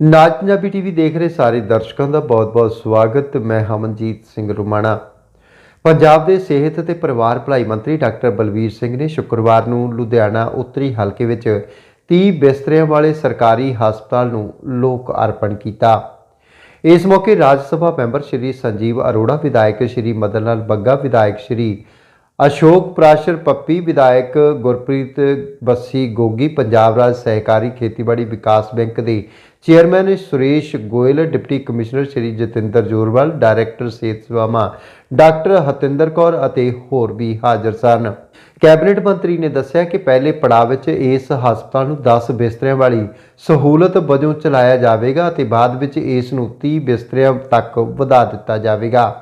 ਨਾਜ Punjabi TV ਦੇਖ ਰਹੇ ਸਾਰੇ ਦਰਸ਼ਕਾਂ ਦਾ ਬਹੁਤ-ਬਹੁਤ ਸਵਾਗਤ ਮੈਂ ਹਮਨਜੀਤ ਸਿੰਘ ਰੁਮਾਣਾ। ਪੰਜਾਬ ਦੇ ਸਿਹਤ ਅਤੇ ਪਰਿਵਾਰ ਭਲਾਈ ਮੰਤਰੀ ਡਾਕਟਰ ਬਲਵੀਰ ਸਿੰਘ ਨੇ ਸ਼ੁੱਕਰਵਾਰ ਨੂੰ ਲੁਧਿਆਣਾ ਉੱਤਰੀ ਹਲਕੇ ਵਿੱਚ 30 ਬਿਸਤਰਿਆਂ ਵਾਲੇ ਸਰਕਾਰੀ ਹਸਪਤਾਲ ਨੂੰ ਲੋਕ ਅਰਪਣ ਕੀਤਾ। ਇਸ ਮੌਕੇ ਰਾਜ ਸਭਾ ਮੈਂਬਰ ਸ਼੍ਰੀ ਸੰਜੀਵ ਅਰੋੜਾ, ਵਿਧਾਇਕ ਸ਼੍ਰੀ ਮਦਨ ਲਾਲ ਬੱਗਾ, ਵਿਧਾਇਕ ਸ਼੍ਰੀ ਅਸ਼ੋਕ ਪ੍ਰਾਸ਼ਰ ਪੱਪੀ, ਵਿਧਾਇਕ ਗੁਰਪ੍ਰੀਤ ਬੱਸੀ ਗੋਗੀ, ਪੰਜਾਬ ਰਾਜ ਸਹਿਕਾਰੀ ਖੇਤੀਬਾੜੀ ਵਿਕਾਸ ਬੈਂਕ ਦੇ chairman Suresh Goyal, deputy commissioner Shri Jatinder Jorwal, director ਸਿਹਤ ਸੇਵਾਵਾਂ ਡਾਕਟਰ ਹਤਿੰਦਰ ਕੌਰ ਅਤੇ ਹੋਰ ਵੀ ਹਾਜ਼ਰ ਸਨ। ਕੈਬਨਿਟ ਮੰਤਰੀ ਨੇ ਦੱਸਿਆ ਕਿ ਪਹਿਲੇ ਪੜਾਅ ਵਿੱਚ ਇਸ ਹਸਪਤਾਲ ਨੂੰ 10 ਬਿਸਤਰਿਆਂ ਵਾਲੀ ਸਹੂਲਤ ਵਜੋਂ ਚਲਾਇਆ ਜਾਵੇਗਾ ਅਤੇ ਬਾਅਦ ਵਿੱਚ ਇਸ ਨੂੰ 30 ਬਿਸਤਰਿਆਂ ਤੱਕ ਵਧਾ ਦਿੱਤਾ ਜਾਵੇਗਾ।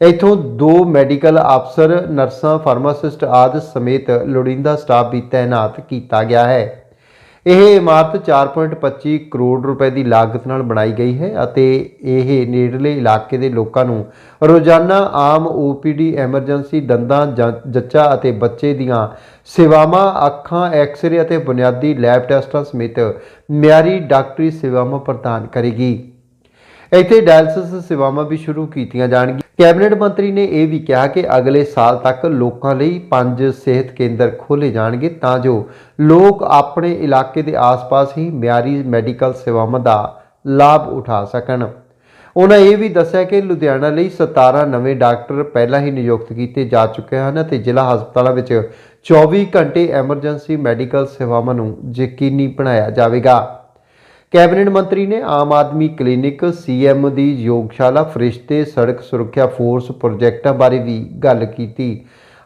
ਇੱਥੋਂ ਦੋ ਮੈਡੀਕਲ ਅਫਸਰ, ਨਰਸਾਂ, ਫਾਰਮਾਸਿਸਟ ਆਦਿ ਸਮੇਤ ਲੋੜੀਂਦਾ ਸਟਾਫ ਵੀ ਤਾਇਨਾਤ ਕੀਤਾ ਗਿਆ ਹੈ। ਇਹ ਇਮਾਰਤ 4.25 ਕਰੋੜ ਰੁਪਏ ਦੀ ਲਾਗਤ ਨਾਲ ਬਣਾਈ ਗਈ ਹੈ ਅਤੇ ਇਹ ਨੇੜਲੇ ਇਲਾਕੇ ਦੇ ਲੋਕਾਂ ਨੂੰ ਰੋਜ਼ਾਨਾ ਆਮ OPD ਐਮਰਜੈਂਸੀ ਦੰਦਾਂ ਜੱਚਾ ਅਤੇ ਬੱਚੇ ਦੀਆਂ ਸੇਵਾਵਾਂ, ਅੱਖਾਂ, ਐਕਸ-ਰੇ ਅਤੇ ਬੁਨਿਆਦੀ ਲੈਬ ਟੈਸਟਾਂ ਸਮੇਤ ਮਿਆਰੀ ਡਾਕਟਰੀ ਸੇਵਾਵਾਂ ਪ੍ਰਦਾਨ ਕਰੇਗੀ। ਇੱਥੇ ਡਾਇਲਸਿਸ ਸੇਵਾਵਾਂ ਵੀ ਸ਼ੁਰੂ ਕੀਤੀਆਂ ਜਾਣਗੀਆਂ। ਕੈਬਨਿਟ ਮੰਤਰੀ ਨੇ ਇਹ ਵੀ ਕਿਹਾ ਕਿ ਅਗਲੇ ਸਾਲ ਤੱਕ ਲੋਕਾਂ ਲਈ ਪੰਜ ਸਿਹਤ ਕੇਂਦਰ ਖੋਲ੍ਹੇ ਜਾਣਗੇ ਤਾਂ ਜੋ ਲੋਕ ਆਪਣੇ ਇਲਾਕੇ ਦੇ ਆਸ-ਪਾਸ ਹੀ ਮਿਆਰੀ ਮੈਡੀਕਲ ਸੇਵਾਵਾਂ ਦਾ ਲਾਭ ਉਠਾ ਸਕਣ। ਉਹਨਾਂ ਇਹ ਵੀ ਦੱਸਿਆ ਕਿ ਲੁਧਿਆਣਾ ਲਈ 17 ਨਵੇਂ ਡਾਕਟਰ ਪਹਿਲਾਂ ਹੀ ਨਿਯੁਕਤ ਕੀਤੇ ਜਾ ਚੁੱਕੇ ਹਨ ਅਤੇ ਜ਼ਿਲ੍ਹਾ ਹਸਪਤਾਲਾਂ ਵਿੱਚ 24 ਘੰਟੇ ਐਮਰਜੈਂਸੀ ਮੈਡੀਕਲ ਸੇਵਾਵਾਂ ਨੂੰ ਯਕੀਨੀ ਬਣਾਇਆ ਜਾਵੇਗਾ। ਕੈਬਨਿਟ ਮੰਤਰੀ ਨੇ ਆਮ ਆਦਮੀ ਕਲੀਨਿਕ ਸੀਐਮ ਦੀ ਯੋਗਸ਼ਾਲਾ ਫਰਿਸ਼ਤੇ ਸੜਕ ਸੁਰੱਖਿਆ ਫੋਰਸ ਪ੍ਰੋਜੈਕਟਾਂ ਬਾਰੇ ਵੀ ਗੱਲ ਕੀਤੀ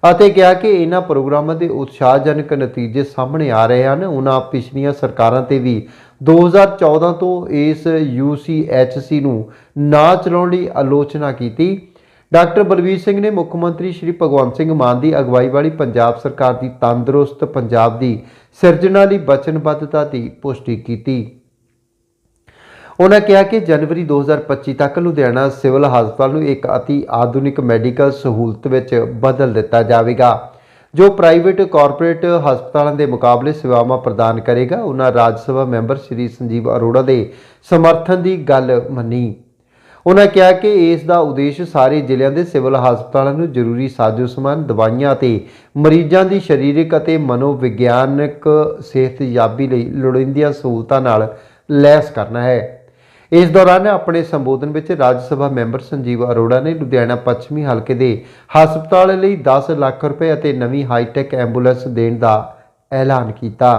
ਅਤੇ ਕਿਹਾ ਕਿ ਇਹਨਾਂ ਪ੍ਰੋਗਰਾਮਾਂ ਦੇ ਉਤਸ਼ਾਹਜਨਕ ਨਤੀਜੇ ਸਾਹਮਣੇ ਆ ਰਹੇ ਹਨ। ਉਹਨਾਂ ਪਿਛਲੀਆਂ ਸਰਕਾਰਾਂ ਤੇ ਵੀ 2014 ਤੋਂ ਇਸ UCHC ਨੂੰ ਨਾ ਚਲਾਉਣ ਲਈ ਆਲੋਚਨਾ ਕੀਤੀ। ਡਾਕਟਰ ਬਲਵੀਰ ਸਿੰਘ ਨੇ ਮੁੱਖ ਮੰਤਰੀ ਸ਼੍ਰੀ ਭਗਵੰਤ ਸਿੰਘ ਮਾਨ ਦੀ ਅਗਵਾਈ ਵਾਲੀ ਪੰਜਾਬ ਸਰਕਾਰ ਦੀ ਤੰਦਰੁਸਤ ਪੰਜਾਬ ਦੀ ਸਿਰਜਣਾ ਲਈ ਵਚਨਬੱਧਤਾ ਦੀ ਪੁਸ਼ਟੀ ਕੀਤੀ। ਉਹਨਾਂ ਕਿਹਾ ਕਿ ਜਨਵਰੀ 2025 ਤੱਕ ਲੁਧਿਆਣਾ ਸਿਵਲ ਹਸਪਤਾਲ ਨੂੰ ਇੱਕ ਅਤੀ ਆਧੁਨਿਕ ਮੈਡੀਕਲ ਸਹੂਲਤ ਵਿੱਚ ਬਦਲ ਦਿੱਤਾ ਜਾਵੇਗਾ, ਜੋ ਪ੍ਰਾਈਵੇਟ ਕਾਰਪੋਰੇਟ ਹਸਪਤਾਲਾਂ ਦੇ ਮੁਕਾਬਲੇ ਸੇਵਾਵਾਂ ਪ੍ਰਦਾਨ ਕਰੇਗਾ। ਉਹਨਾਂ ਰਾਜ ਸਭਾ ਮੈਂਬਰ ਸ਼੍ਰੀ ਸੰਜੀਵ ਅਰੋੜਾ ਦੇ ਸਮਰਥਨ ਦੀ ਗੱਲ ਮੰਨੀ। ਉਹਨਾਂ ਕਿਹਾ ਕਿ ਇਸ ਦਾ ਉਦੇਸ਼ ਸਾਰੇ ਜ਼ਿਲ੍ਹਿਆਂ ਦੇ ਸਿਵਲ ਹਸਪਤਾਲਾਂ ਨੂੰ ਜ਼ਰੂਰੀ ਸਾਜ਼ੋ ਸਮਾਨ ਦਵਾਈਆਂ ਅਤੇ ਮਰੀਜ਼ਾਂ ਦੀ ਸਰੀਰਕ ਅਤੇ ਮਨੋਵਿਗਿਆਨਕ ਸਿਹਤਯਾਬੀ ਲਈ ਲੋੜੀਂਦੀਆਂ ਸਹੂਲਤਾਂ ਨਾਲ ਲੈਸ ਕਰਨਾ ਹੈ। ਇਸ ਦੌਰਾਨ ਆਪਣੇ ਸੰਬੋਧਨ ਵਿੱਚ ਰਾਜ ਸਭਾ ਮੈਂਬਰ ਸੰਜੀਵ ਅਰੋੜਾ ਨੇ ਲੁਧਿਆਣਾ ਪੱਛਮੀ ਹਲਕੇ ਦੇ ਹਸਪਤਾਲ ਲਈ 10 ਲੱਖ ਰੁਪਏ ਅਤੇ ਨਵੀਂ ਹਾਈਟੈਕ ਐਂਬੂਲੈਂਸ ਦੇਣ ਦਾ ਐਲਾਨ ਕੀਤਾ।